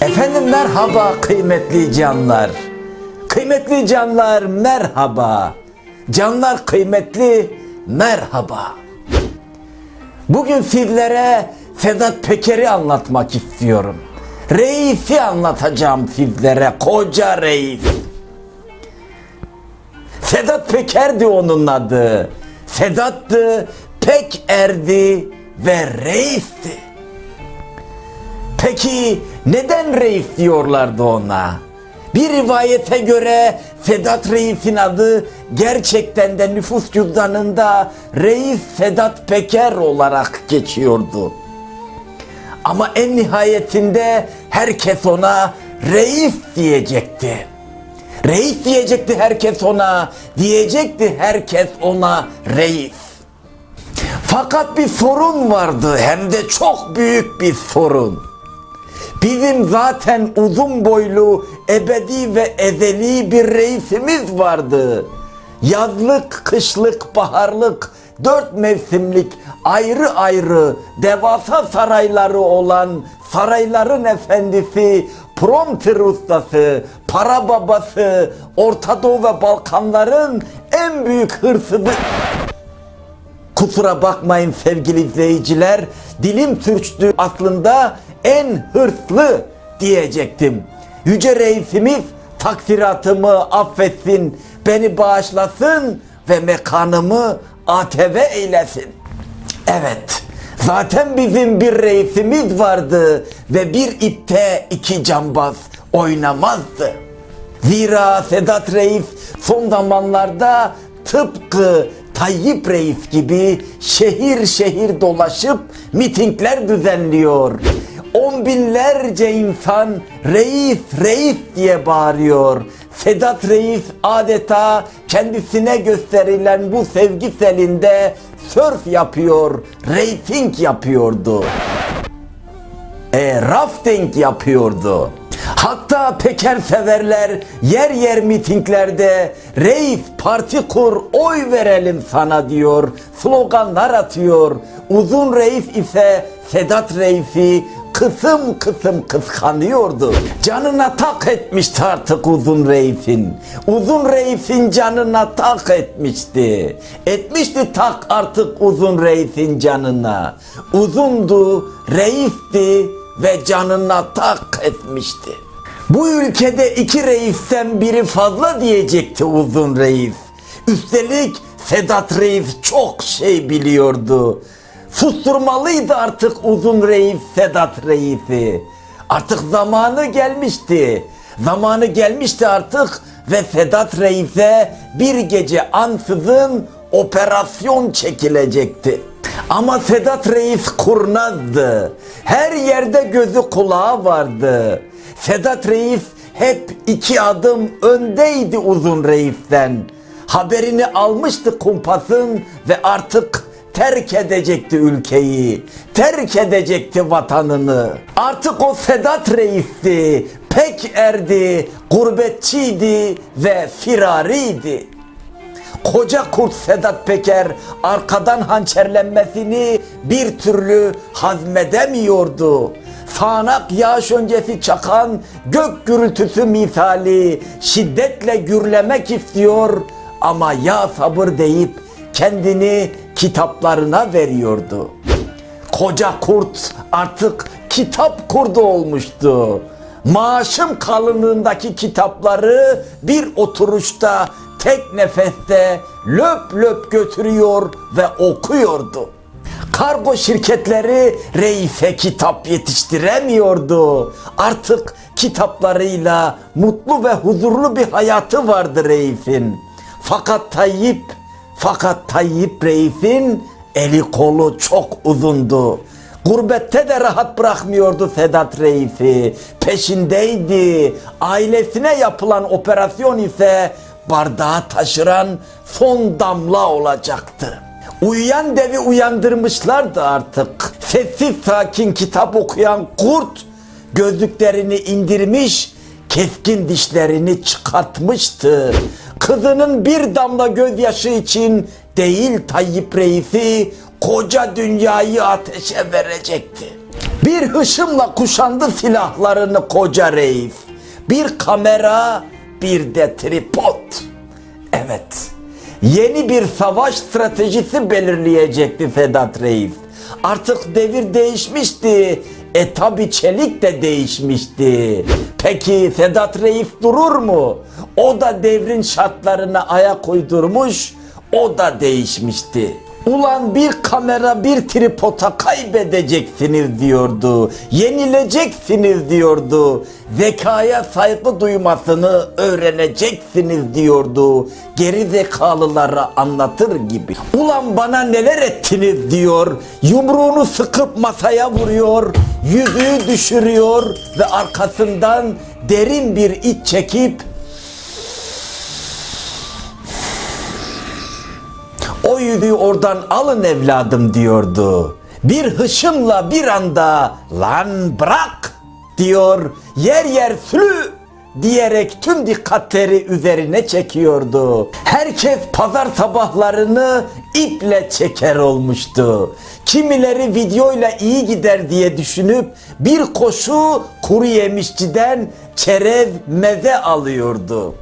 Efendim merhaba kıymetli canlar. Kıymetli canlar merhaba. Canlar kıymetli merhaba. Bugün sizlere Sedat Peker'i anlatmak istiyorum. Reis'i anlatacağım sizlere. Koca reis. Sedat Peker'di onun adı. Sedat'tı, pek erdi ve reisti. Peki neden reis diyorlardı ona? Bir rivayete göre Sedat Reis'in adı gerçekten de nüfus cüzdanında Reis Sedat Peker olarak geçiyordu. Ama en nihayetinde herkes ona reis diyecekti. Reis diyecekti herkes ona, diyecekti herkes ona reis. Fakat bir sorun vardı hem de çok büyük bir sorun. Bizim zaten uzun boylu, ebedi ve ezeli bir reisimiz vardı. Yazlık, kışlık, baharlık, dört mevsimlik ayrı ayrı devasa sarayları olan sarayların efendisi, prompter ustası, para babası, Orta Doğu ve Balkanların en büyük hırsızı Kusura bakmayın sevgili izleyiciler. Dilim sürçtü aslında en hırslı diyecektim. Yüce reisimiz taksiratımı affetsin, beni bağışlasın ve mekanımı ATV eylesin. Evet, zaten bizim bir reisimiz vardı ve bir ipte iki cambaz oynamazdı. Zira Sedat Reis son zamanlarda tıpkı Tayyip Reis gibi şehir şehir dolaşıp mitingler düzenliyor. On binlerce insan reis reis diye bağırıyor. Sedat Reis adeta kendisine gösterilen bu sevgi selinde sörf yapıyor, reyting yapıyordu e, rafting yapıyordu. Hatta Peker severler yer yer mitinglerde reis parti kur oy verelim sana diyor. Sloganlar atıyor. Uzun reis ise Sedat Reis'i kısım kısım kıskanıyordu. Canına tak etmişti artık uzun reisin. Uzun reisin canına tak etmişti. Etmişti tak artık uzun reisin canına. Uzundu, reisti ve canına tak etmişti. Bu ülkede iki reisten biri fazla diyecekti uzun reis. Üstelik Sedat Reis çok şey biliyordu. Susturmalıydı artık uzun reis Sedat Reis'i. Artık zamanı gelmişti. Zamanı gelmişti artık ve Sedat Reis'e bir gece ansızın operasyon çekilecekti. Ama Sedat Reis kurnazdı. Her yerde gözü kulağı vardı. Sedat Reis hep iki adım öndeydi uzun reisten. Haberini almıştı kumpasın ve artık terk edecekti ülkeyi. Terk edecekti vatanını. Artık o Sedat Reis'ti. Pek erdi, gurbetçiydi ve firariydi. Koca kurt Sedat Peker arkadan hançerlenmesini bir türlü hazmedemiyordu. Sağanak yağış öncesi çakan gök gürültüsü misali şiddetle gürlemek istiyor ama ya sabır deyip kendini kitaplarına veriyordu. Koca kurt artık kitap kurdu olmuştu. Maaşım kalınlığındaki kitapları bir oturuşta tek nefeste löp löp götürüyor ve okuyordu. Kargo şirketleri reise kitap yetiştiremiyordu. Artık kitaplarıyla mutlu ve huzurlu bir hayatı vardı reisin. Fakat Tayyip, fakat Tayyip reisin eli kolu çok uzundu. Gurbette de rahat bırakmıyordu Sedat Reis'i. Peşindeydi. Ailesine yapılan operasyon ise bardağı taşıran son damla olacaktı. Uyuyan devi uyandırmışlardı artık. Sessiz sakin kitap okuyan kurt gözlüklerini indirmiş, keskin dişlerini çıkartmıştı. Kızının bir damla gözyaşı için değil Tayyip Reis'i koca dünyayı ateşe verecekti. Bir hışımla kuşandı silahlarını koca reis. Bir kamera, bir de tripod. Evet. Yeni bir savaş stratejisi belirleyecekti Sedat Reis. Artık devir değişmişti. E tabi çelik de değişmişti. Peki Sedat Reis durur mu? O da devrin şartlarına ayak uydurmuş, o da değişmişti. Ulan bir kamera bir tripota kaybedeceksiniz diyordu. Yenileceksiniz diyordu. Zekaya saygı duymasını öğreneceksiniz diyordu. Geri zekalılara anlatır gibi. Ulan bana neler ettiniz diyor. Yumruğunu sıkıp masaya vuruyor. Yüzüğü düşürüyor ve arkasından derin bir iç çekip oradan alın evladım diyordu. Bir hışımla bir anda lan bırak diyor yer yer sülü diyerek tüm dikkatleri üzerine çekiyordu. Herkes pazar sabahlarını iple çeker olmuştu. Kimileri videoyla iyi gider diye düşünüp bir koşu kuru yemişçiden çerez meze alıyordu.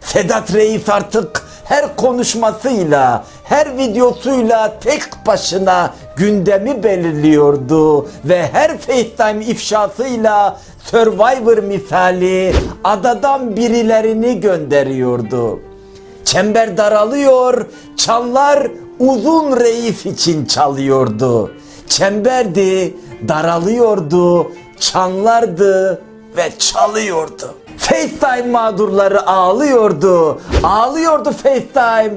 Sedat Reis artık her konuşmasıyla, her videosuyla tek başına gündemi belirliyordu ve her FaceTime ifşasıyla Survivor misali adadan birilerini gönderiyordu. Çember daralıyor, çanlar uzun reis için çalıyordu. Çemberdi, daralıyordu, çanlardı ve çalıyordu. FaceTime mağdurları ağlıyordu. Ağlıyordu FaceTime.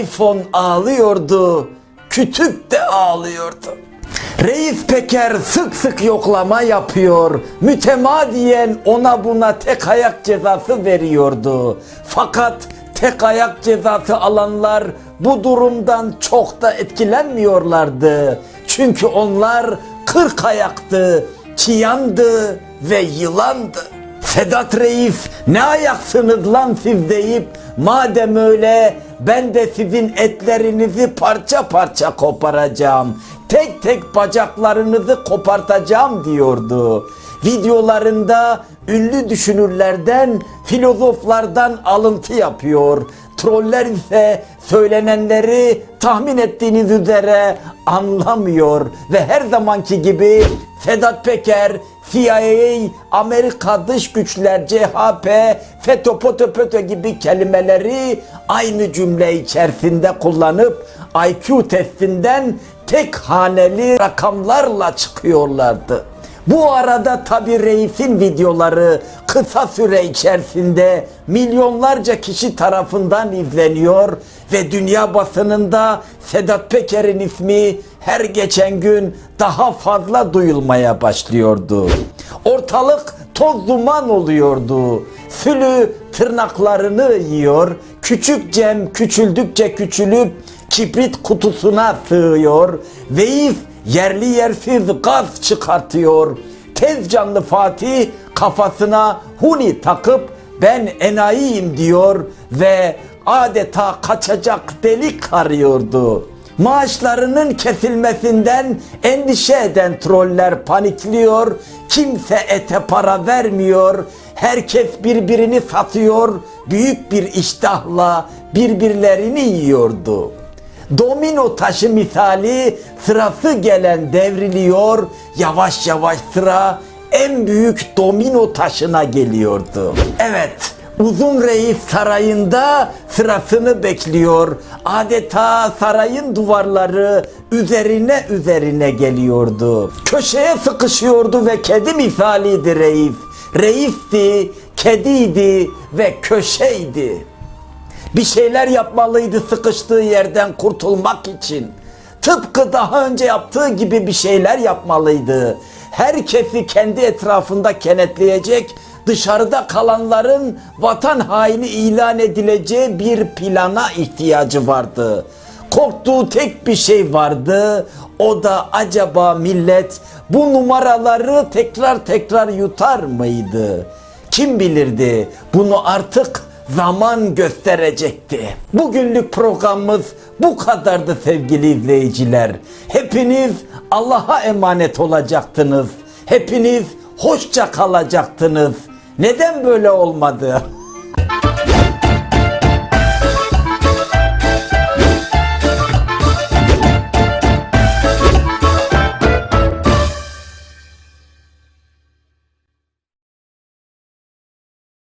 iPhone ağlıyordu. Kütük de ağlıyordu. Reis Peker sık sık yoklama yapıyor. Mütemadiyen ona buna tek ayak cezası veriyordu. Fakat tek ayak cezası alanlar bu durumdan çok da etkilenmiyorlardı. Çünkü onlar kırk ayaktı, çiyandı ve yılandı. Sedat Reis ne ayaksınız lan siz deyip madem öyle ben de sizin etlerinizi parça parça koparacağım. Tek tek bacaklarınızı kopartacağım diyordu. Videolarında ünlü düşünürlerden, filozoflardan alıntı yapıyor. Troller ise söylenenleri tahmin ettiğiniz üzere anlamıyor ve her zamanki gibi Sedat Peker, CIA, Amerika dış güçler, CHP, FETÖ, POTÖ, PÖTÖ gibi kelimeleri aynı cümle içerisinde kullanıp IQ testinden tek haneli rakamlarla çıkıyorlardı. Bu arada tabi reisin videoları kısa süre içerisinde milyonlarca kişi tarafından izleniyor ve dünya basınında Sedat Peker'in ismi her geçen gün daha fazla duyulmaya başlıyordu. Ortalık toz duman oluyordu. Sülü tırnaklarını yiyor. Küçük Cem küçüldükçe küçülüp kibrit kutusuna sığıyor. Veif yerli yersiz gaz çıkartıyor. Tez canlı Fatih kafasına huni takıp ben enayiyim diyor ve adeta kaçacak delik arıyordu. Maaşlarının kesilmesinden endişe eden troller panikliyor. Kimse ete para vermiyor. Herkes birbirini satıyor. Büyük bir iştahla birbirlerini yiyordu. Domino taşı misali sırası gelen devriliyor. Yavaş yavaş sıra en büyük domino taşına geliyordu. Evet, Uzun Reis sarayında sırasını bekliyor. Adeta sarayın duvarları üzerine üzerine geliyordu. Köşeye sıkışıyordu ve kedi misaliydi reis. Reisti, kediydi ve köşeydi. Bir şeyler yapmalıydı sıkıştığı yerden kurtulmak için. Tıpkı daha önce yaptığı gibi bir şeyler yapmalıydı. Herkesi kendi etrafında kenetleyecek, dışarıda kalanların vatan haini ilan edileceği bir plana ihtiyacı vardı. Korktuğu tek bir şey vardı. O da acaba millet bu numaraları tekrar tekrar yutar mıydı? Kim bilirdi? Bunu artık zaman gösterecekti. Bugünlük programımız bu kadardı sevgili izleyiciler. Hepiniz Allah'a emanet olacaktınız. hepiniz hoşça kalacaktınız. Neden böyle olmadı?